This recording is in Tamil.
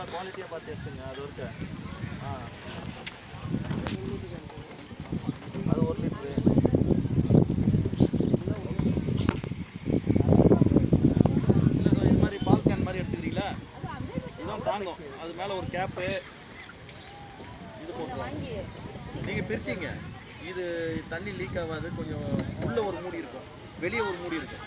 நல்லா குவாலிட்டியாக பார்த்து எடுத்துங்க அது இருக்க ஆ. அது ஒரு லிட்ரு இல்லை இது மாதிரி பால் கேன் மாதிரி எடுத்துக்கிறீங்களா? இதுதான் தாங்கும் அது மேலே ஒரு கேப்பு இது போட்டுருவாங்க நீங்கள் பிரிச்சிங்க. இது தண்ணி லீக் ஆகாது. கொஞ்சம் உள்ள ஒரு மூடி இருக்கும். வெளியே ஒரு மூடி இருக்கும்.